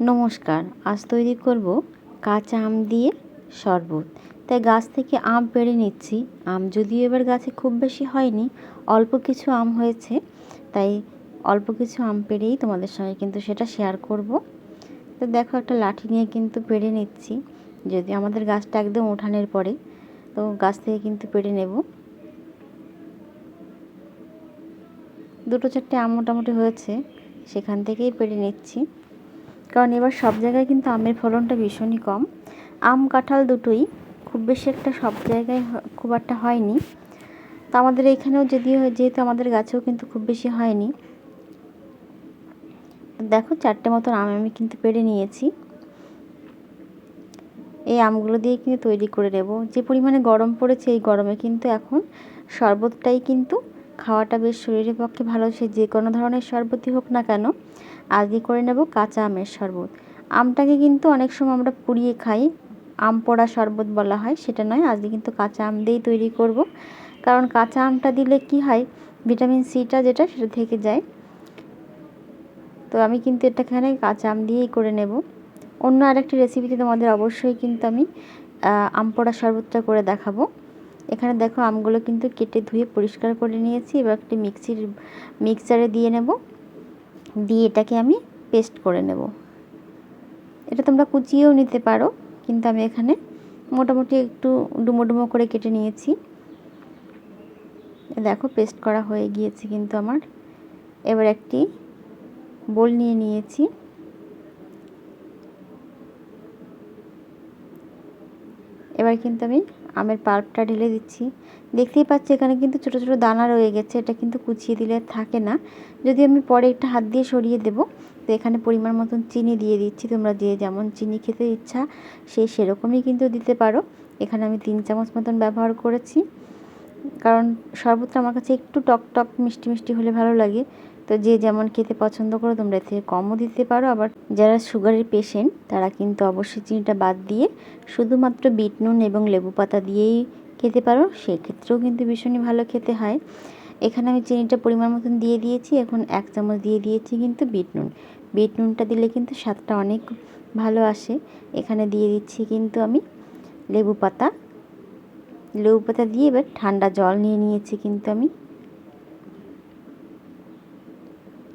নমস্কার, আজ তৈরি করব কাঁচা আম দিয়ে শরবত। তাই গাছ থেকে আম পেড়ে নিচ্ছি। আম যদিও এবার গাছে খুব বেশি হয়নি, অল্প কিছু আম হয়েছে। তাই অল্প কিছু আম পেড়েই তোমাদের সঙ্গে কিন্তু সেটা শেয়ার করব। তো দেখো একটা লাঠি নিয়ে কিন্তু পেড়ে নিচ্ছি, যদি আমাদের গাছটা একদম উঠানের পরে। তো গাছ থেকে কিন্তু পেড়ে নেব। দুটো চারটে আম মোটামুটি হয়েছে, সেখান থেকেই পেড়ে নিচ্ছি। কারণ এবার সব জায়গায় কিন্তু আমের ফলনটা ভীষণই কম। আম, কাঁঠাল দুটোই খুব বেশি একটা সব জায়গায় খুব একটা হয়নি। তো আমাদের এখানেও যদিও যেহেতু আমাদের গাছেও কিন্তু খুব বেশি হয়নি। দেখো চারটে মতন আম আমি কিন্তু পেড়ে নিয়েছি। এই আমগুলো দিয়ে কিন্তু তৈরি করে নেব। যে পরিমাণে গরম পড়েছে এই গরমে কিন্তু এখন শরবতটাই কিন্তু খাওয়াটা বেশ শরীরের পক্ষে ভালো। সে যে কোনো ধরনের শরবতই হোক না কেন আগে করে নেব কাঁচা আমের শরবত। আমটাকে কিন্তু অনেক সময় আমরা পুড়িয়ে খাই, আম পোড়া শরবত বলা হয়, সেটা নয়, আজকে কিন্তু কাঁচা আম দিয়েই তৈরি করব। কারণ কাঁচা আমটা দিলে কি হয়, ভিটামিন সিটা যেটা, সেটা থেকে যায়। তো আমি কিন্তু এটাখানে কাঁচা আম দিয়েই করে নেব। অন্য আরেকটি রেসিপিতে তোমাদের অবশ্যই কিন্তু আমি আম পোড়া শরবতটা করে দেখাবো। এখানে দেখো আমগুলো কিন্তু কেটে ধুয়ে পরিষ্কার করে নিয়েছি, এবার একটি মিক্সির মিক্সারে দিয়ে নেব। দিয়ে এটাকে আমি পেস্ট করে নেব। এটা তোমরা কুচিয়েও নিতে পারো, কিন্তু আমি এখানে মোটামুটি একটু ডুমো ডুমো করে কেটে নিয়েছি। দেখো পেস্ট করা হয়ে গিয়েছে কিন্তু আমার। এবার একটি বোল নিয়ে নিয়েছি। এবার কিন্তু আমি আমের পাল্পটা ঢেলে দিচ্ছি। দেখতেই পাচ্ছি এখানে কিন্তু ছোটো ছোটো দানা রয়ে গেছে, এটা কিন্তু কুচিয়ে দিলে থাকে না। যদি আমি পরে একটা হাত দিয়ে সরিয়ে দেব, তো এখানে পরিমাণ মতন চিনি দিয়ে দিচ্ছি। তোমরা যে যেমন চিনি খেতে ইচ্ছা, সে সেরকমই কিন্তু দিতে পারো। এখানে আমি তিন চামচ মতন ব্যবহার করেছি। কারণ শরবতটা আমার কাছে একটু টক টক মিষ্টি মিষ্টি হলে ভালো লাগে। তো যে যেমন খেতে পছন্দ করো, তোমরা এর থেকে কমও দিতে পারো। আবার যারা সুগারের পেশেন্ট তারা কিন্তু অবশ্যই চিনিটা বাদ দিয়ে শুধুমাত্র বিট নুন এবং লেবু পাতা দিয়েই খেতে পারো। সেক্ষেত্রেও কিন্তু ভীষণই ভালো খেতে হয়। এখানে আমি চিনিটা পরিমাণ মতন দিয়ে দিয়েছি। এখন এক চামচ দিয়ে দিয়েছি কিন্তু বিট নুন। বিট নুনটা দিলে কিন্তু স্বাদটা অনেক ভালো আসে। এখানে দিয়ে দিচ্ছি কিন্তু আমি লেবু পাতা। লেবু পাতা দিয়ে এবার ঠান্ডা জল নিয়ে নিয়েছি কিন্তু আমি।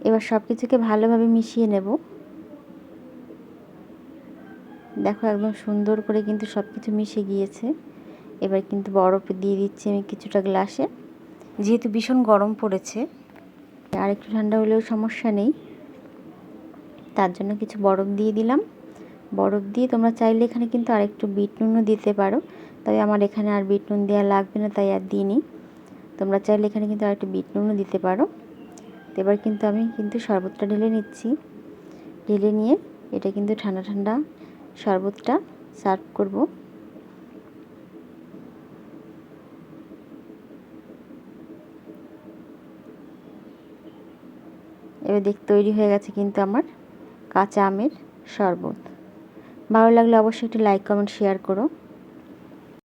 এবার সব কিছুকে ভালোভাবে মিশিয়ে নেব। দেখো একদম সুন্দর করে কিন্তু সব কিছু মিশে গিয়েছে। এবার কিন্তু বরফ দিয়ে দিচ্ছি আমি কিছুটা গ্লাসে। যেহেতু ভীষণ গরম পড়েছে, আর একটু ঠান্ডা হলেও সমস্যা নেই। তার জন্য কিছু বরফ দিয়ে দিলাম। বরফ দিয়ে তোমরা চাইলে এখানে কিন্তু আরেকটু বিট নুনও দিতে পারো। তবে আমার এখানে আর বিট নুন দেওয়া লাগবে না, তাই আর দিইনি। তোমরা চাইলে এখানে কিন্তু আরেকটু বিট নুনও দিতে পারো। এবার কিন্তু আমি কিন্তু শরবতটা ঢেলে নিচ্ছি। ঢেলে নিয়ে এটা কিন্তু ঠান্ডা ঠান্ডা শরবতটা সার্ভ করব। এবার দেখ, তৈরি হয়ে গেছে কিন্তু আমার কাঁচা আমের শরবত। ভালো লাগলে অবশ্যই একটু লাইক, কমেন্ট, শেয়ার করো।